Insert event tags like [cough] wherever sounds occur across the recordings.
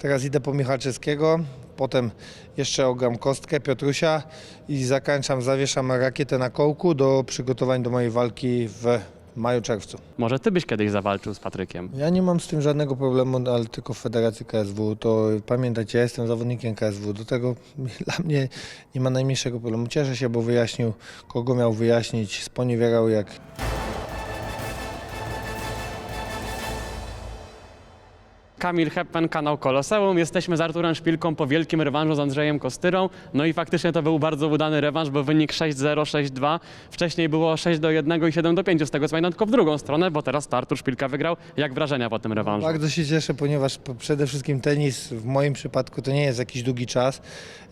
Teraz idę po Michalczewskiego, potem jeszcze ogram kostkę Piotrusia i zakończam, zawieszam rakietę na kołku do przygotowań do mojej walki w maju, czerwcu. Może ty byś kiedyś zawalczył z Patrykiem? Ja nie mam z tym żadnego problemu, ale tylko w Federacji KSW. To pamiętajcie, ja jestem zawodnikiem KSW. Do tego [laughs] dla mnie nie ma najmniejszego problemu. Cieszę się, bo wyjaśnił, kogo miał wyjaśnić, sponiewierał jak Kamil Heppen, kanał Koloseum. Jesteśmy z Arturem Szpilką po wielkim rewanżu z Andrzejem Kostyrą. No i faktycznie to był bardzo udany rewanż, bo wynik 6-0, 6-2. Wcześniej było 6 do 1 i 7 do 5, z tego co pamiętam, tylko w drugą stronę, bo teraz Artur Szpilka wygrał. Jak wrażenia po tym rewanżu? Bardzo się cieszę, ponieważ przede wszystkim tenis w moim przypadku to nie jest jakiś długi czas.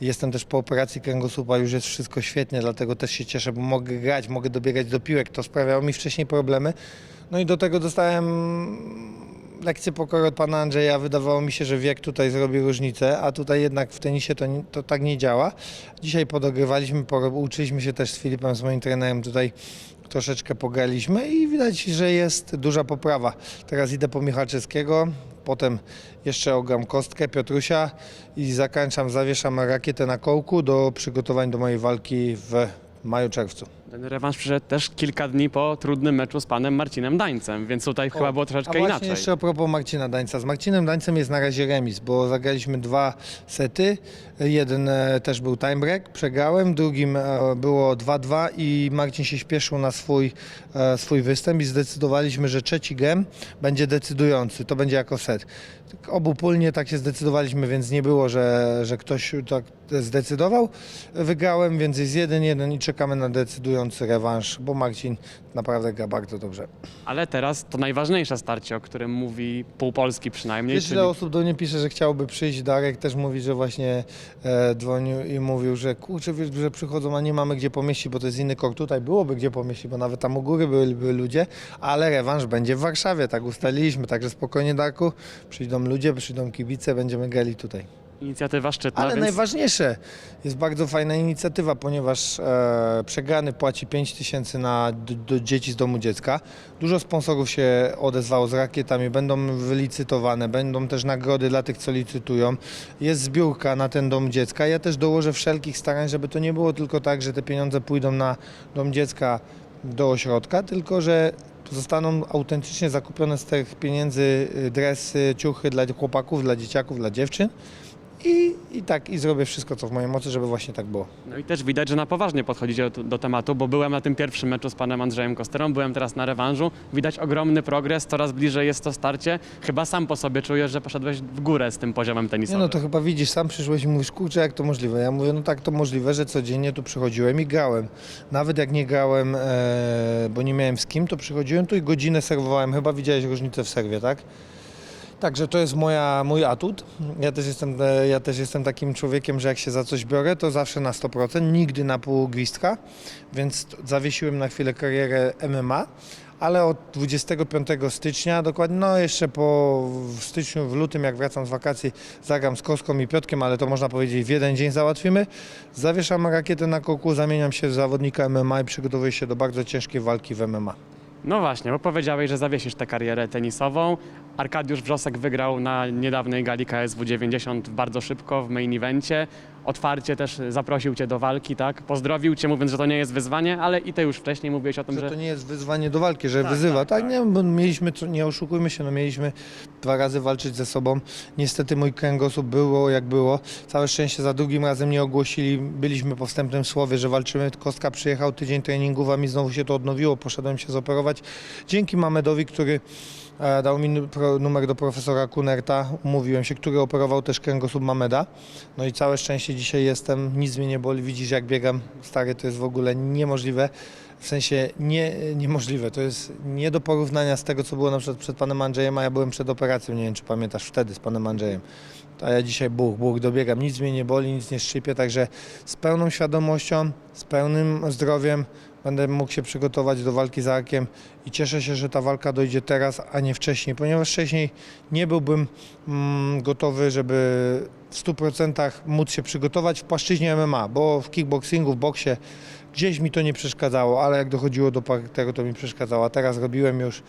Jestem też po operacji kręgosłupa, już jest wszystko świetnie, dlatego też się cieszę, bo mogę grać, mogę dobiegać do piłek. To sprawiało mi wcześniej problemy. No i do tego dostałem lekcję pokory od pana Andrzeja. Wydawało mi się, że wiek tutaj zrobi różnicę, a tutaj jednak w tenisie to, to tak nie działa. Dzisiaj podogrywaliśmy, uczyliśmy się też z Filipem, z moim trenerem tutaj troszeczkę pograliśmy i widać, że jest duża poprawa. Teraz idę po Michalczewskiego, potem jeszcze ogram kostkę Piotrusia i zakończam, zawieszam rakietę na kołku do przygotowań do mojej walki w maju, czerwcu. Ten rewanż przyszedł też kilka dni po trudnym meczu z panem Marcinem Dańcem, więc tutaj chyba było A troszeczkę właśnie inaczej. jeszcze a propos Marcina Dańca. Z Marcinem Dańcem jest na razie remis, bo zagraliśmy dwa sety. Jeden e, też był tiebreak, przegrałem, drugim e, było 2-2 i Marcin się śpieszył na swój, e, swój występ i zdecydowaliśmy, że trzeci gem będzie decydujący, to będzie jako set. Tak Obopólnie tak się zdecydowaliśmy, więc nie było, że, że ktoś tak zdecydował. Wygrałem, więc jest 1-1 i czekamy na decydujący rewanż, bo Marcin naprawdę gra bardzo dobrze. Ale teraz to najważniejsze starcie, o którym mówi pół Polski przynajmniej, Wiesz, czyli ile osób do mnie pisze, że chciałoby przyjść. Darek też mówi, że właśnie e, dzwonił i mówił, że kurczę, wiesz, że przychodzą, a nie mamy gdzie pomieścić, bo to jest inny kok. Tutaj byłoby gdzie pomieścić, bo nawet tam u góry były ludzie, ale rewanż będzie w Warszawie, tak ustaliliśmy. Także spokojnie, Darku, przyjdą ludzie, przyjdą kibice, będziemy grali tutaj. Inicjatywa szczytna, Ale więc najważniejsze, jest bardzo fajna inicjatywa, ponieważ e, przegrany płaci 5 tysięcy na do, do dzieci z domu dziecka. Dużo sponsorów się odezwało z rakietami, będą wylicytowane, będą też nagrody dla tych, co licytują. Jest zbiórka na ten dom dziecka. Ja też dołożę wszelkich starań, żeby to nie było tylko tak, że te pieniądze pójdą na dom dziecka do ośrodka, tylko że zostaną autentycznie zakupione z tych pieniędzy y, dresy, ciuchy dla chłopaków, dla dzieciaków, dla dziewczyn. I, I tak, i zrobię wszystko, co w mojej mocy, żeby właśnie tak było. No i też widać, że na poważnie podchodzicie do, do tematu, bo byłem na tym pierwszym meczu z panem Andrzejem Kosterą, byłem teraz na rewanżu. Widać ogromny progres, coraz bliżej jest to starcie. Chyba sam po sobie czujesz, że poszedłeś w górę z tym poziomem Nie tenisowym. no, to chyba widzisz, sam przyszłeś i mówisz, kurczę, jak to możliwe? Ja mówię, no tak to możliwe, że codziennie tu przychodziłem i grałem. Nawet jak nie grałem, e, bo nie miałem z kim, to przychodziłem tu i godzinę serwowałem. Chyba widziałeś różnicę w serwie, tak? Także to jest moja, mój atut. Ja też, jestem, e, ja też jestem takim człowiekiem, że jak się za coś biorę, to zawsze na 100%, nigdy na pół gwizdka, więc zawiesiłem na chwilę karierę MMA, ale od 25 stycznia, dokładnie, no jeszcze po w styczniu, w lutym, jak wracam z wakacji, zagram z Koską i Piotkiem, ale to można powiedzieć w jeden dzień załatwimy. Zawieszam rakietę na koku, zamieniam się w zawodnika MMA i przygotowuję się do bardzo ciężkiej walki w MMA. No właśnie, bo powiedziałeś, że zawiesisz tę karierę tenisową. Arkadiusz Wrzosek wygrał na niedawnej gali KSW 90 bardzo szybko w main evencie. Otwarcie też zaprosił cię do walki, tak? Pozdrowił cię, mówiąc, że to nie jest wyzwanie, ale i ty już wcześniej mówiłeś o tym, Że że... to nie jest wyzwanie do walki, że Tak, wyzywa. tak, Tak, tak. nie, bo mieliśmy, co- nie oszukujmy się, no mieliśmy dwa razy walczyć ze sobą. Niestety mój kręgosłup było jak było. Całe szczęście za drugim razem nie ogłosili. Byliśmy po wstępnym słowie, że walczymy. Kostka przyjechał, tydzień treningów, a mi znowu się to odnowiło. Poszedłem się zoperować. Dzięki Mamedowi, który dał mi numer do profesora Kunerta, umówiłem się, który operował też kręgosłup Mameda. No i całe szczęście dzisiaj jestem, nic mnie nie boli, widzisz jak biegam, stary, to jest w ogóle niemożliwe. W sensie nie, niemożliwe, to jest nie do porównania z tego, co było na przykład przed panem Andrzejem, a ja byłem przed operacją, nie wiem czy pamiętasz, wtedy z panem Andrzejem. A ja dzisiaj buch, buch, dobiegam, nic mnie nie boli, nic nie szczypie, także z pełną świadomością, z pełnym zdrowiem będę mógł się przygotować do walki z Arkiem i cieszę się, że ta walka dojdzie teraz, a nie wcześniej, ponieważ wcześniej nie byłbym mm, gotowy, żeby w 100% móc się przygotować w płaszczyźnie MMA, bo w kickboxingu, w boksie gdzieś mi to nie przeszkadzało, ale jak dochodziło do parteru, to mi przeszkadzało. A teraz robiłem już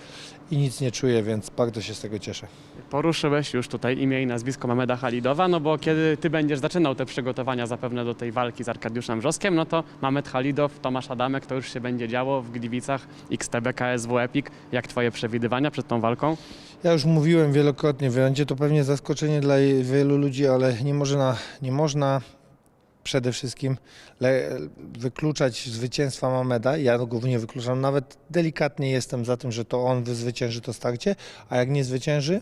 i nic nie czuję, więc bardzo się z tego cieszę. Poruszyłeś już tutaj imię i nazwisko Mameda Halidowa, no bo kiedy ty będziesz zaczynał te przygotowania zapewne do tej walki z Arkadiuszem Wrzoskiem, no to Mamed Halidow, Tomasz Adamek, to już się będzie działo w Gliwicach, XTB, KSW Epic. Jak twoje przewidywania przed tą walką? Ja już mówiłem wielokrotnie, będzie to pewnie zaskoczenie dla wielu ludzi, ale nie można, nie można przede wszystkim wykluczać zwycięstwa Mameda. Ja go nie wykluczam, nawet delikatnie jestem za tym, że to on zwycięży to starcie, a jak nie zwycięży,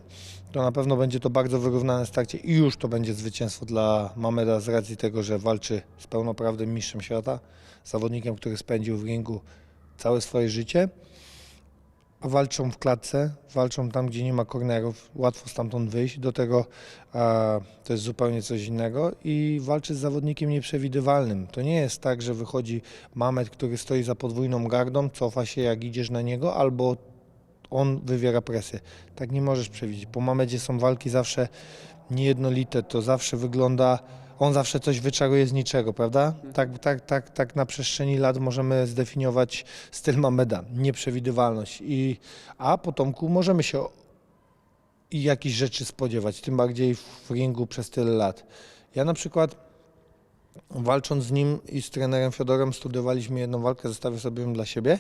to na pewno będzie to bardzo wyrównane starcie i już to będzie zwycięstwo dla Mameda z racji tego, że walczy z pełnoprawnym mistrzem świata, zawodnikiem, który spędził w ringu całe swoje życie. A walczą w klatce, walczą tam, gdzie nie ma kornerów, łatwo stamtąd wyjść. Do tego e, to jest zupełnie coś innego i walczy z zawodnikiem nieprzewidywalnym. To nie jest tak, że wychodzi Mamet, który stoi za podwójną gardą, cofa się jak idziesz na niego, albo on wywiera presję. Tak nie możesz przewidzieć. Po Mamedzie są walki zawsze niejednolite, to zawsze wygląda, on zawsze coś wyczaruje z niczego, prawda? Tak, tak, tak, tak na przestrzeni lat możemy zdefiniować styl Mameda, nieprzewidywalność. I, a po Tomku możemy się jakichś rzeczy spodziewać, tym bardziej w ringu przez tyle lat. Ja na przykład walcząc z nim i z trenerem Fiodorem studiowaliśmy jedną walkę, zostawię sobie ją dla siebie.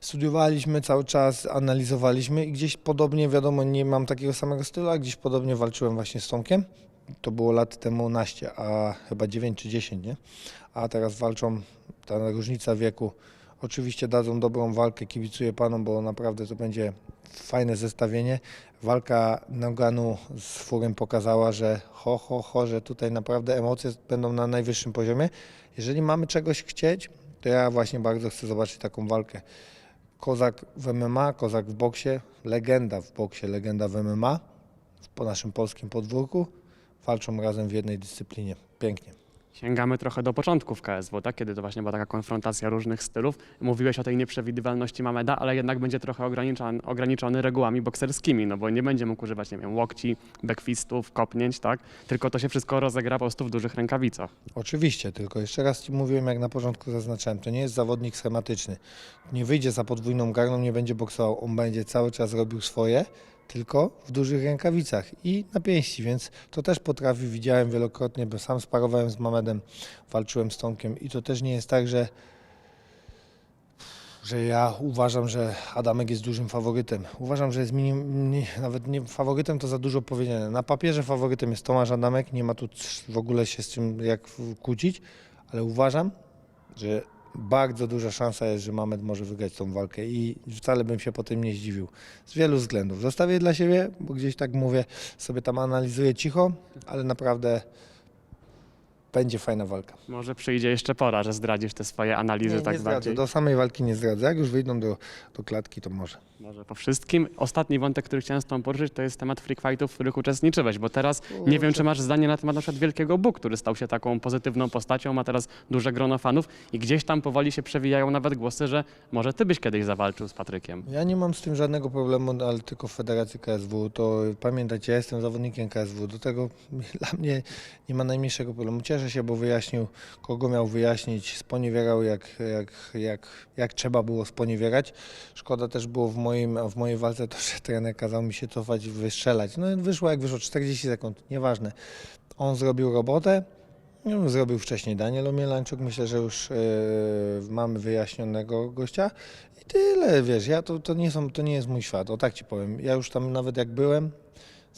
Studiowaliśmy cały czas, analizowaliśmy i gdzieś podobnie, wiadomo, nie mam takiego samego stylu, a gdzieś podobnie walczyłem właśnie z Tomkiem. To było lat temu naście, a chyba 9 czy 10, nie? A teraz walczą, ta różnica wieku. Oczywiście dadzą dobrą walkę, kibicuję panom, bo naprawdę to będzie fajne zestawienie. Walka Noganu z Furym pokazała, że ho, ho, ho, że tutaj naprawdę emocje będą na najwyższym poziomie. Jeżeli mamy czegoś chcieć, to ja właśnie bardzo chcę zobaczyć taką walkę. Kozak w MMA, Kozak w boksie, legenda w boksie, legenda w MMA, po naszym polskim podwórku. Walczą razem w jednej dyscyplinie. Pięknie. Sięgamy trochę do początków KSW, tak? kiedy to właśnie była taka konfrontacja różnych stylów. Mówiłeś o tej nieprzewidywalności Mameda, ale jednak będzie trochę ograniczony, ograniczony regułami bokserskimi, no bo nie będzie mógł używać, nie wiem, łokci, backfistów, kopnięć, tak? Tylko to się wszystko rozegra po prostu w dużych rękawicach. Oczywiście, tylko jeszcze raz Ci mówiłem, jak na początku zaznaczałem, to nie jest zawodnik schematyczny. Nie wyjdzie za podwójną garną, nie będzie boksował. On będzie cały czas robił swoje, tylko w dużych rękawicach i na pięści, więc to też potrafi, widziałem wielokrotnie, bo sam sparowałem z Mamedem, walczyłem z Tomkiem i to też nie jest tak, że że ja uważam, że Adamek jest dużym faworytem. Uważam, że jest minim, nie, nawet nie faworytem to za dużo powiedziane. Na papierze faworytem jest Tomasz Adamek, nie ma tu w ogóle się z czym jak kłócić, ale uważam, że bardzo duża szansa jest, że Mamed może wygrać tą walkę i wcale bym się po tym nie zdziwił. Z wielu względów. Zostawię dla siebie, bo gdzieś tak mówię, sobie tam analizuję cicho, ale naprawdę będzie fajna walka. Może przyjdzie jeszcze pora, że zdradzisz te swoje analizy Nie, tak nie zdradzę, bardziej. do samej walki nie zdradzę. Jak już wyjdą do, do klatki, to może. Może po wszystkim. Ostatni wątek, który chciałem z Tobą poruszyć, to jest temat freak fightów, w których uczestniczyłeś, bo teraz nie wiem, czy masz zdanie na temat na przykład Wielkiego Bóg, który stał się taką pozytywną postacią, ma teraz duże grono fanów i gdzieś tam powoli się przewijają nawet głosy, że może Ty byś kiedyś zawalczył z Patrykiem. Ja nie mam z tym żadnego problemu, no, ale tylko w Federacji KSW. To pamiętajcie, ja jestem zawodnikiem KSW. Do tego [laughs] dla mnie nie ma najmniejszego problemu. Cieszę się, bo wyjaśnił, kogo miał wyjaśnić, sponiewierał jak, jak, jak, jak trzeba było sponiewierać. Szkoda też było w, moim, w mojej walce to, że trener kazał mi się cofać i wystrzelać. No wyszło jak wyszło, 40 sekund, nieważne. On zrobił robotę. No, Zrobił wcześniej Daniel Omielańczuk. Myślę, że już e, mamy wyjaśnionego gościa. I tyle, wiesz, ja to, to, nie są, to nie jest mój świat, o tak ci powiem. Ja już tam nawet jak byłem,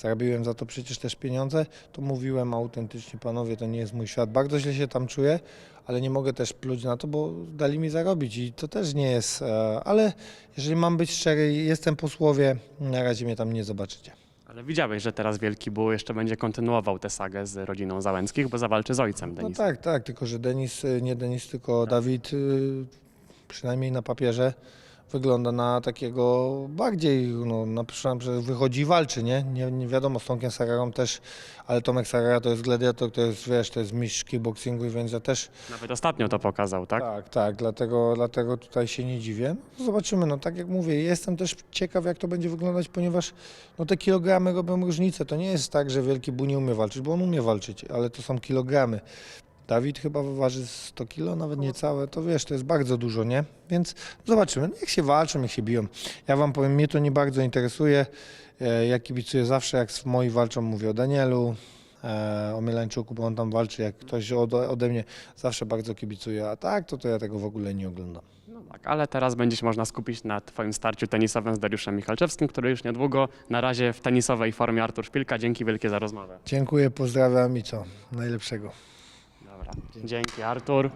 zarobiłem za to przecież też pieniądze, to mówiłem autentycznie, panowie, to nie jest mój świat. Bardzo źle się tam czuję, ale nie mogę też pluć na to, bo dali mi zarobić i to też nie jest, e, ale jeżeli mam być szczery, jestem po słowie, na razie mnie tam nie zobaczycie. Ale widziałeś, że teraz Wielki Ból jeszcze będzie kontynuował tę sagę z rodziną Załęckich, bo zawalczy z ojcem No Denisa. tak, tak, tylko że Denis, y, nie Denis, tylko Dawid, y, przynajmniej na papierze, wygląda na takiego bardziej, no, na przykład, że wychodzi i walczy, nie? Nie, nie wiadomo, z Tomkiem Sararą też, ale Tomek Sarara to jest gladiator, to jest, wiesz, to jest mistrz kickboxingu, więc ja też, Nawet ostatnio to pokazał, tak? tak, tak, dlatego, dlatego tutaj się nie dziwię. No, zobaczymy, no tak jak mówię, jestem też ciekaw, jak to będzie wyglądać, ponieważ no, te kilogramy robią różnicę. To nie jest tak, że Wielki Bu nie umie walczyć, bo on umie walczyć, ale to są kilogramy. Dawid chyba waży 100 kilo, nawet niecałe, to wiesz, to jest bardzo dużo, nie? Więc zobaczymy, niech się walczą, niech się biją. Ja wam powiem, mnie to nie bardzo interesuje. E, Ja kibicuję zawsze, jak moi walczą, mówię o Danielu, e, o Mielańczuku, bo on tam walczy, jak ktoś ode, mnie, zawsze bardzo kibicuję, a tak, to, to ja tego w ogóle nie oglądam. No tak, ale teraz będzie się można skupić na Twoim starciu tenisowym z Dariuszem Michalczewskim, który już niedługo, na razie w tenisowej formie Artur Szpilka. Dzięki wielkie za rozmowę. Dziękuję, pozdrawiam i co? Najlepszego. Dobra, dzięki Artur.